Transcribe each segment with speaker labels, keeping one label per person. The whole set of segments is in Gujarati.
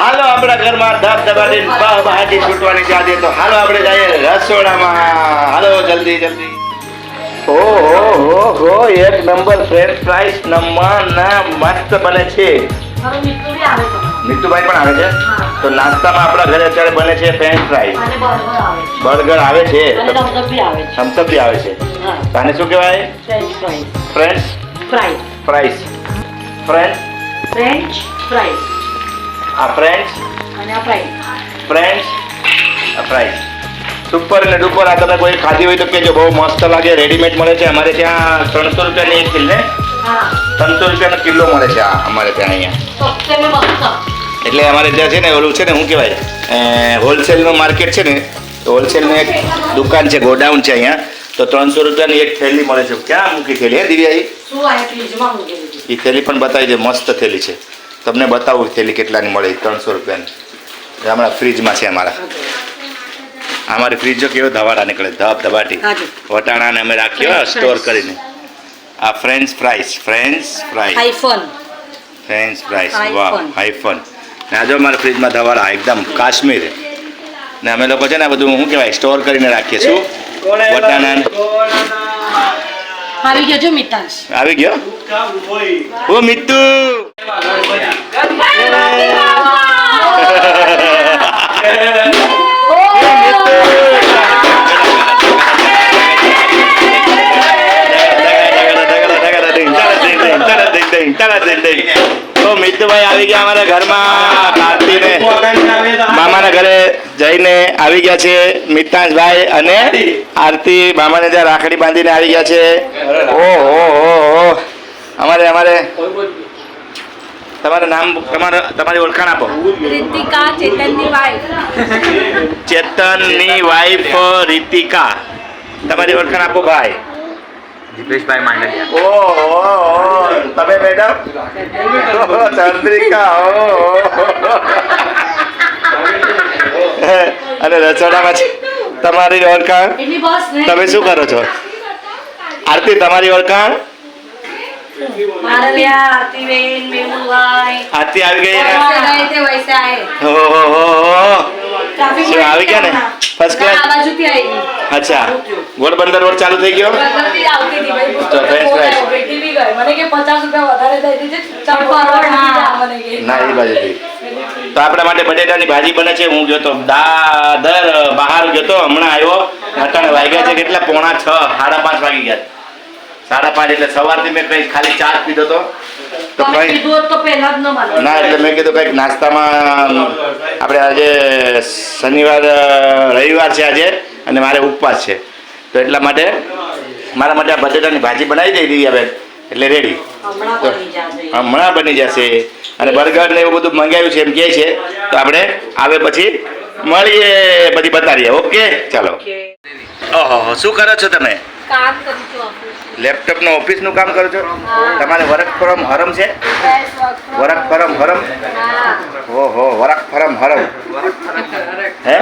Speaker 1: હાલો આપણા ઘરમાં ધબ ધબાટી બહાટી છૂટવાની ચાદી તો હાલો આપણે જઈએ રસોડામાં. હાલો જલ્દી જલ્દી. ઓ હો હો હો એક નંબર ફ્રેન્ચ ફ્રાઈસ નમવાના મસ્ત બને છે. નીતુભાઈ પણ આવે છે? તો નાસ્તામાં આપણા ઘરે અત્યારે બને છે ફ્રેન્ચ ફ્રાઈસ
Speaker 2: બર્ગર આવે છે. થમ્સઅપ બી આવે છે.
Speaker 1: આને શું કહેવાય?
Speaker 2: French fries
Speaker 1: fries French
Speaker 2: French fries
Speaker 1: આ ફ્રેન્ચ
Speaker 2: અને આ ફ્રાઈઝ
Speaker 1: ફ્રેન્ચ ફ્રાઈસ સુપર અને ડુપર આ કદાચ કોઈ ખાધી હોય તો કહેજો બહુ મસ્ત લાગે રેડીમેડ મળે છે. અમારે ત્યાં ત્રણસો રૂપિયાની એક
Speaker 2: કિલ્લે
Speaker 1: ત્રણસો રૂપિયાનો કિલો મળે છે આ અમારે ત્યાં અહીંયા. એટલે અમારે ત્યાં છે ને ઓલું છે ને શું કહેવાય? હોલસેલનું માર્કેટ છે ને તો હોલસેલની એક દુકાન છે ગોડાઉન છે અહીંયા. તો ત્રણસો રૂપિયાની એક થેલી મળે છે. ક્યાં મૂકી થેલી હે દિવ્યા ઈ?
Speaker 2: શું આ ફ્રીજમાં મૂકી દીધી?
Speaker 1: એ થેલી પણ બતાવી દે મસ્ત થેલી છે. તમને બતાવું થેલી કેટલાની મળે ત્રણસો રૂપિયાની. હમણાં ફ્રીજમાં છે અમારા. અમારી ફ્રીજો કેવો ધવાડા નીકળે? ધબ ધબાટી. વટાણાને અમે રાખીએ સ્ટોર કરીને. આ French fries French fries
Speaker 2: iPhone
Speaker 1: French fries. વાહ હાઈફન ને આજે અમારા ફ્રીજમાં ધવાડા એકદમ કાશ્મીર. ને અમે લોકો છે ને આ બધું શું કહેવાય સ્ટોર કરીને રાખીએ શું વટાણા
Speaker 2: આવી ગયો જો મિતાંશ.
Speaker 1: આવી ગયો? ઓ મિત્તુ તો આવી ગયા અમારા ઘરમાં કાર્તિને મામાના ઘરે જઈને આવી ગયા છે મિતાંશભાઈ અને આરતી. મામાને ત્યાં રાખડી બાંધીને આવી ગયા છે. ઓહો હો હો અમારે અમારે. તમારું નામ તમારું તમારી ઓળખાણ આપો.
Speaker 3: રીતિકા ચેતનની વાઈફ
Speaker 1: ચેતનની વાઈફ રીતિકા. તમારી ઓળખાણ આપો ભાઈ.
Speaker 4: દીપેશભાઈ માંડલિયા
Speaker 1: તમે મેડમ ચંદ્રિકા ઓ અને રસોડામાં તમારી ઓળખાણ? તમે શું કરો છો? આરતી તમારી ઓળખાણ? આરતી આવી ગઈ આવી ગયા ને? ફર્સ્ટ ક્લાસ અચ્છા. ગોળ બંદર રોડ ચાલુ થઈ ગયો? તો આપણા માટે બટેટા ની ભાજી બને છે. હું જોતો દાદર બહાર જોતો હમણાં આવ્યો. અટાણે વાગ્યા છે કેટલા? પોણા છ સાડા પાંચ વાગી ગયા. સાડા પાંચ એટલે સવારથી મેં કઈ ખાલી ચા પીધો તો તો
Speaker 2: ના
Speaker 1: એટલે મેં કીધું કંઈક નાસ્તામાં આપણે આજે શનિવાર રવિવાર છે આજે અને મારે ઉપવાસ છે. તો એટલા માટે મારા માટે આ બટેટાની ભાજી બનાવી દઈ દીધી હવે એટલે રેડી
Speaker 2: હમણાં બની જશે.
Speaker 1: અને બર્ગર ને એવું બધું મંગાવ્યું છે એમ કહે છે. તો આપણે આવે પછી મળીએ પછી બતાવીએ. ઓકે? ચાલો. ઓહો શું કરો છો તમે?
Speaker 3: કામ કરું છું
Speaker 1: લેપટોપનું ઓફિસનું કામ કરો છો? તમારે વર્ક ફ્રોમ હરમ છે? Work from home? ઓહો વર્ક ફ્રોમ હરમ. હે?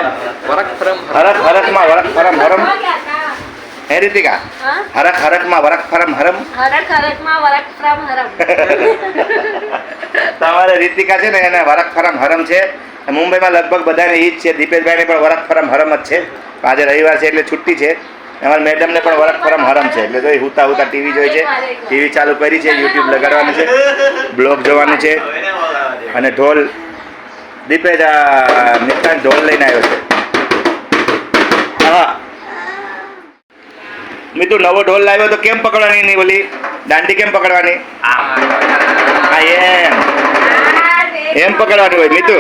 Speaker 4: વર્ક ફ્રોમ
Speaker 1: હરક હરકમાં વર્ક ફ્રોમ હરમ? હે રીતિકા? હરક હરકમાં વર્ક ફ્રોમ હરમ?
Speaker 3: હરક હરકમાં વર્ક ફ્રોમ હરમ
Speaker 1: તમારે રીતિકા છે ને, એને વર્ક ફ્રોમ હરમ છે. મુંબઈમાં લગભગ બધાને ઈ જ છે. દીપેશભાઈને પણ વર્ક ફ્રોમ હરમ જ છે. આજે રવિવાર છે એટલે છુટ્ટી છે. અમારા મેડમને પણ વર્ક ફરમ હરમ છે. એટલે એ હુતા હુતા ટીવી જોઈ છે ટીવી ચાલુ કરી છે યુટ્યુબ લગાડવાનું છે બ્લોગ જોવાનું છે. અને ઢોલ દીપેજ આ ઢોલ લઈને આવ્યો છે. હા. મિતુ નવો ઢોલ લાવ્યો તો કેમ પકડવાની નહીં બોલી દાંડી કેમ પકડવાની? હા એમ. એમ પકડવાની હોય મિતુ.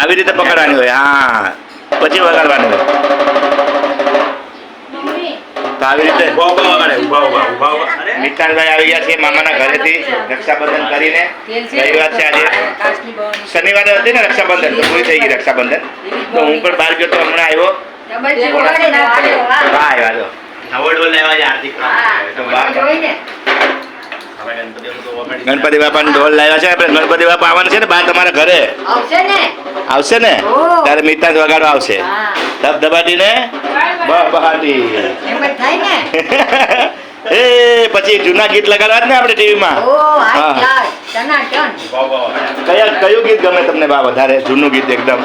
Speaker 1: આવી રીતે પકડવાની હોય હા. પછી વગાડવાની હોય. તો આવી રીતે મિતાલભાઈ આવી ગયા છે મામાના ઘરેથી રક્ષાબંધન કરીને. રવિવાર છે? આજે. શનિવારે હતી ને રક્ષાબંધન તો પૂરી થઈ ગઈ રક્ષાબંધન. તો હું પણ બહાર ગયો તો હમણાં આવ્યો. હા આવ્યા તો ગણપતિ બાપાનો ઢોલ લાવ્યા છે. આપણે ગણપતિ બાપા આવવાના છે ને બા તમારા ઘરે?
Speaker 2: આવશે ને.
Speaker 1: ને. ત્યારે મીતા વગાડો આવશે. ધબધબાટી ને બહાટી.
Speaker 2: ને.
Speaker 1: એ પછી જૂના ગીત લગાડવા જ ને આપણે ટીવીમાં. કયા કયું ગીત ગમે તમને બા વધારે? જૂનું ગીત એકદમ.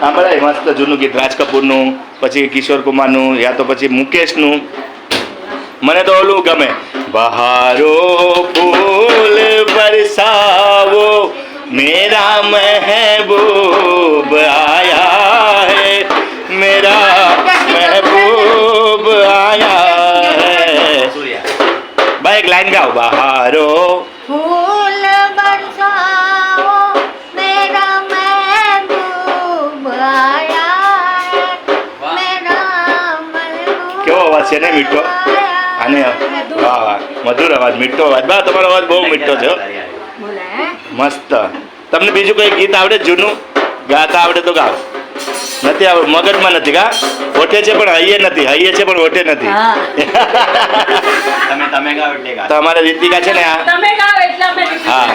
Speaker 1: સાંભળાય મસ્ત જૂનું ગીત. રાજ કપૂરનું પછી કિશોર કુમારનું યા તો પછી મુકેશનું. મને તો ઓલું ગમે બહારો ફૂલ બરસાવો મેરા મહેબૂબ આયા હે મેરા મહેબૂબ આયા હે ભાઈ એક લાઈન ગાઓ બહારો
Speaker 5: ફૂલ બરસાવો મેરા મહેબૂબ આયા હે મેરા મહેબૂબ
Speaker 1: કેવો અવાજ છે ને મીઠો અને વાહ વાહ. મધુર અવાજ મીઠો અવાજ. બા તમારો અવાજ બહુ મીઠો છે મસ્ત. તમને બીજું કોઈ ગીત આવડે? જૂનું? ગાતા આવડે તો ગાવ. નથી આવડ મગજમાં નથી ગા ઓઠે છે પણ હૈયે નથી. હૈયે છે પણ ઓઠે નથી.
Speaker 4: તમે તમે ગાવ એટલે
Speaker 1: ગાવ. તમારે રીતિકા છે ને આ?
Speaker 2: તમે ગાવ એટલે અમે
Speaker 1: હા.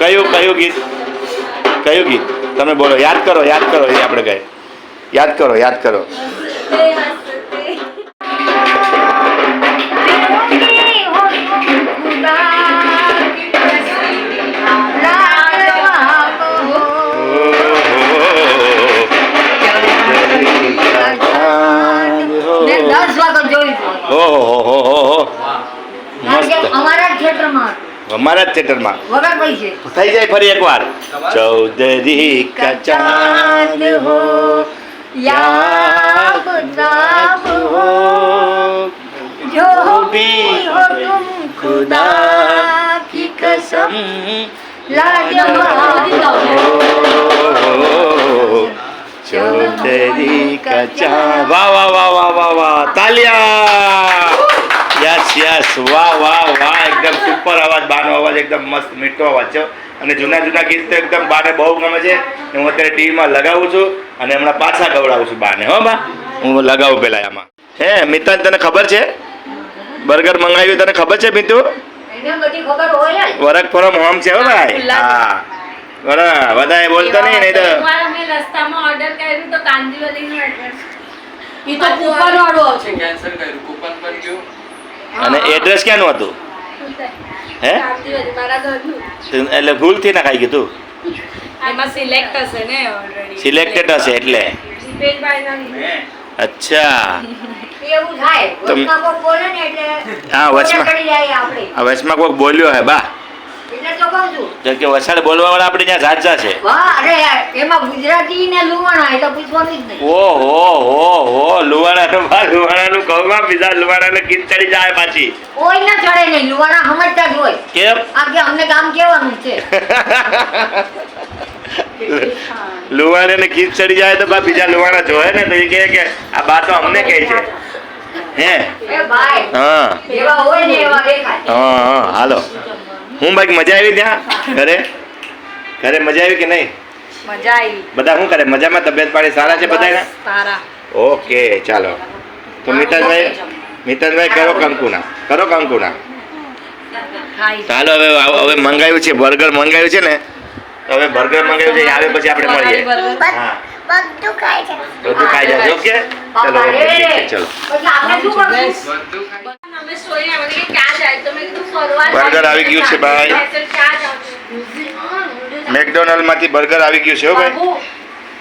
Speaker 1: કયું કયું ગીત? કયું ગીત? તમે બોલો. યાદ કરો યાદ કરો. એ આપણે કઈ યાદ કરો યાદ કરો.
Speaker 5: અમારા
Speaker 1: થિયેટરમાં થઈ જાય ફરી એકવાર. ચૌધરી કા ચાંદ હો
Speaker 5: યાબ નાબ હો હો
Speaker 1: ચૌધરી કચા ચાંદ વાહ વાહ વાહ વાહ વાહ વાહ તાલિયા! યસ યસ વાહ વાહ વાહ એકદમ સુપર અવાજ બાનો અવાજ એકદમ મસ્ત મીઠો અવાજ છે. અને જૂના જૂના ગીત તો એકદમ બાને બહુ ગમે છે. ને હું અત્યારે ટીવીમાં લગાવું છું અને હમણાં પાછા ગવડાવું છું બાને હો બા. હું લગાવું પેલા આમાં. હે મિતાન તને ખબર છે? બર્ગર મંગાવ્યું તને ખબર છે મિતુ?
Speaker 5: એને બધી ખબર હોય જ.
Speaker 1: વર્ક ફ્રોમ હોમ છે હો ભાઈ. હા બરાબર બધા બોલતા નહીં નહીં તો
Speaker 3: રસ્તામાં ઓર્ડર કર્યું તો કાંદીવલીનું એડ્રેસ
Speaker 2: ઈ તો કૂપન વાળું આવશે.
Speaker 4: કેન્સલ કર્યું કૂપન પર ગયું.
Speaker 1: અને એડ્રેસ ક્યાંનું હતું? હે એટલે ભૂલથી ના ખાઈ
Speaker 2: કીધું
Speaker 1: સિલેક્ટેડ હશે એટલે. અચ્છા. હા વચમાં. વચમાં કોઈક બોલ્યો હે બા. જેમ કે વસાડે બોલવા વાળા આપણે ત્યાં ઝાઝા છે.
Speaker 5: વાહ એમાં ગુજરાતી ને લુવાણા એ તો પૂછવાનું જ નહીં.
Speaker 1: ઓ હો હો હો લુવાણાનું બા લુવાણાનું કહું બીજા લુવાણાનું ગીત ચડી જાય પાછી.
Speaker 5: કોઈ ના ચડે નહીં લુવાણા સમજતા જ હોય.
Speaker 1: કેમ?
Speaker 5: આ અમને કામ કેવાનું છે.
Speaker 1: લુવાણાને ગીત ચડી જાય તો બા બીજા લુવાણા જોવે ને તો એ કહે કે આ બા તો અમને કહે છે. હે? હા. હા હા હાલો. હું બાકી મજા આવી ત્યાં? ઘરે? ઘરે મજા આવી કે નહીં?
Speaker 2: મજા આવી.
Speaker 1: બધા શું કરે? મજામાં તબિયત પાણી સારા છે બધાના
Speaker 2: સારા.
Speaker 1: ઓકે ચાલો. તો મિતાજભાઈ મિતાજભાઈ કરો કંકુના. કરો કંકુના. ચાલો હવે હવે મંગાવ્યું છે બર્ગર મંગાવ્યું છે ને? હવે બર્ગર મંગાવ્યું છે આવે પછી આપણે મળીએ. હા.
Speaker 5: બધું ખાય છે
Speaker 1: બધું ખાઈ જાય ઓકે ચલો ચલો બર્ગર આવી ગયું છે ભાઈ મેકડોનાલ્ડ માંથી બર્ગર આવી ગયું છે હો ભાઈ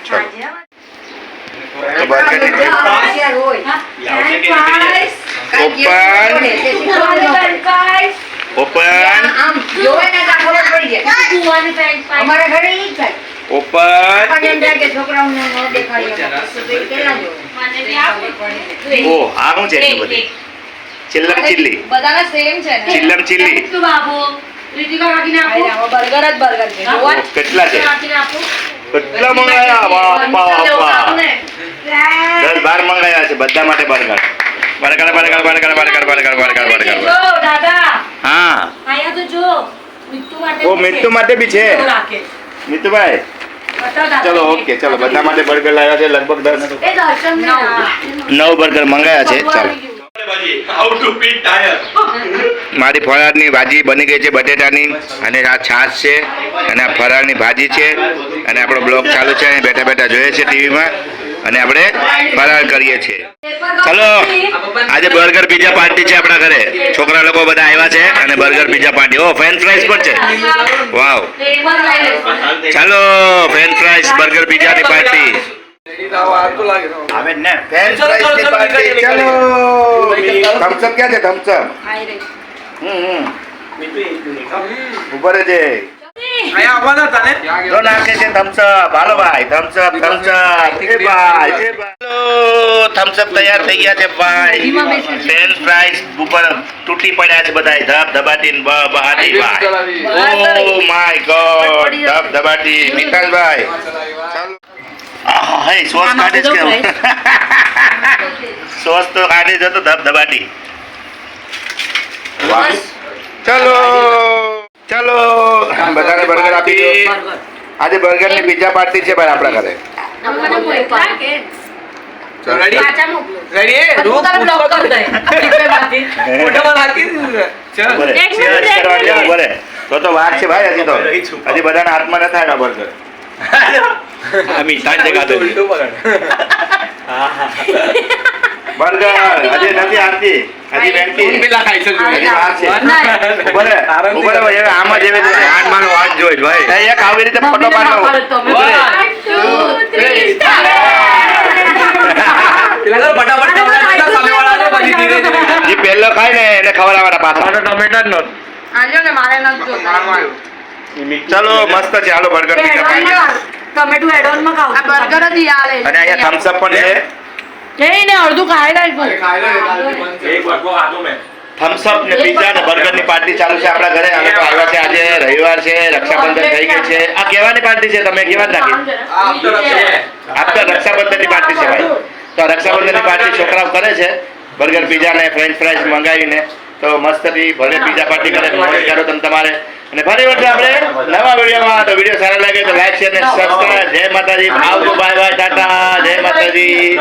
Speaker 1: ચલો
Speaker 5: બર્ગર
Speaker 1: ઓપન
Speaker 3: ઓપન
Speaker 5: અમારા ઘરે એ જ થાય
Speaker 1: ઓ આ શું છે એટલું બધી. ચિલ્લમ ચિલ્લી.
Speaker 2: બધાના સેમ છે
Speaker 1: ચિલ્લમ ચિલ્લી. કેટલા છે? કેટલા મંગાયા? બાપા બાપા દસ બાર મંગાયા છે બધા માટે burger. Burger burger burger burger burger burger burger. હા.
Speaker 3: આયા તો જો. મિત્તુ માટે
Speaker 1: ઓ મિત્તુ માટે બી છે. મિત્તુભાઈ ચલો ઓકે ચલો બધા માટે બર્ગર લાવ્યા છે લગભગ દસ
Speaker 2: નવ.
Speaker 1: બર્ગર મંગાયા છે ચાલો.
Speaker 4: હાઉ ટુ પીટ ટાયર
Speaker 1: મારી ફરાળની ભાજી બની ગઈ છે બટેટાની અને આ છાશ છે અને આ ફરાળની ભાજી છે અને આપણો બ્લોગ ચાલુ છે અને બેઠા બેઠા જોઈએ છે ટીવીમાં. અને આપણે ફરાર કરીએ છીએ. ચલો આજે બર્ગર પીઝા પાર્ટી છે આપણા ઘરે. છોકરા લોકો બધા આવ્યા છે અને બર્ગર પીઝા પાર્ટી. ઓ ફ્રેન્ચ ફ્રાઈઝ પણ છે. વાવ. ચાલો ફ્રેન્ચ ફ્રાઈઝ બર્ગર પીઝાની પાર્ટી.
Speaker 4: આવે જ ને.
Speaker 1: પાર્ટી. ચાલો થમ્સ ક્યાં છે? થમ્સઅપ હમ હમ. ઉપર છે જો નાખે છે થમ્સ અપ હાલો ભાઈ થમ્સ અપ એ ભાઈ એ ભાઈ થમ્સ તૈયાર થઈ ગયા છે ભાઈ. ફ્રેન્ચ ફ્રાઈઝ ઉપર તૂટી પડ્યા છે બધા ધબ ધબાટી ને બહાટી ભાઈ. Oh my God ધબ ધબાટી. આહા, હે સોસ કાઢે છે સોસ તો કાઢે છે તો ધબ ધબાટી. ચલો. ચલો. બધાને બર્ગર આપી. દો આજે બર્ગરની પિઝા પાર્ટી છે ભાઈ આપણા ઘરે. તો તો વાત છે ભાઈ હજી તો. હજી બધાના હાથમાં ન થાય બર્ગર.
Speaker 4: મીઠા જગા ખાધો
Speaker 1: બર્ગર હજી નથી આરતી. હજી બેંકી હજી વાર છે. ઊભો રે, ભાઈ, હવે આમ જ એવી રીતે હાથ મારો હાથ જોઈ ભાઈ. એક આવી રીતે ફોટો પાડો. ઊભો રે. જે પહેલો ખાય ને એને ખવડાવવાના પાછા. ટમેટા નો. ચાલો મસ્ત છે. હાલો બર્ગર
Speaker 2: ટમેટું એડોનમાં ખાવ.
Speaker 5: બર્ગર જ
Speaker 1: અને અહીંયા થમ્સ અપ પણ છે.
Speaker 2: એને અડધું ખાઈ
Speaker 4: એક વાગો ખાધો મેં
Speaker 1: થમ્સ અપ ને પીઝા ને બર્ગરની પાર્ટી ચાલુ છે આપણા ઘરે. આ લોકો આવ્યા છે આજે રવિવાર છે રક્ષાબંધન થઈ ગઈ છે. આ કેવાની પાર્ટી છે તમે કેવા રાખી. આપતા રક્ષાબંધન. ની પાર્ટી છે ભાઈ. તો રક્ષાબંધનની પાર્ટી છોકરાઓ કરે છે. બર્ગર પીઝા ને ફ્રેન્ચ ફ્રાઈઝ મંગાવીને. તો મસ્તથી ભલે બીજા પાર્ટી કરે મોજ કરો તમે તમારે. અને ફરી વખતે આપણે નવા વિડીયોમાં તો વીડિયો સારા લાગે તો લાઈક શેર ને સબસ્ક્રાઇબ જય માતાજી. આવજો બાય બાય ટાટા. જય માતાજી.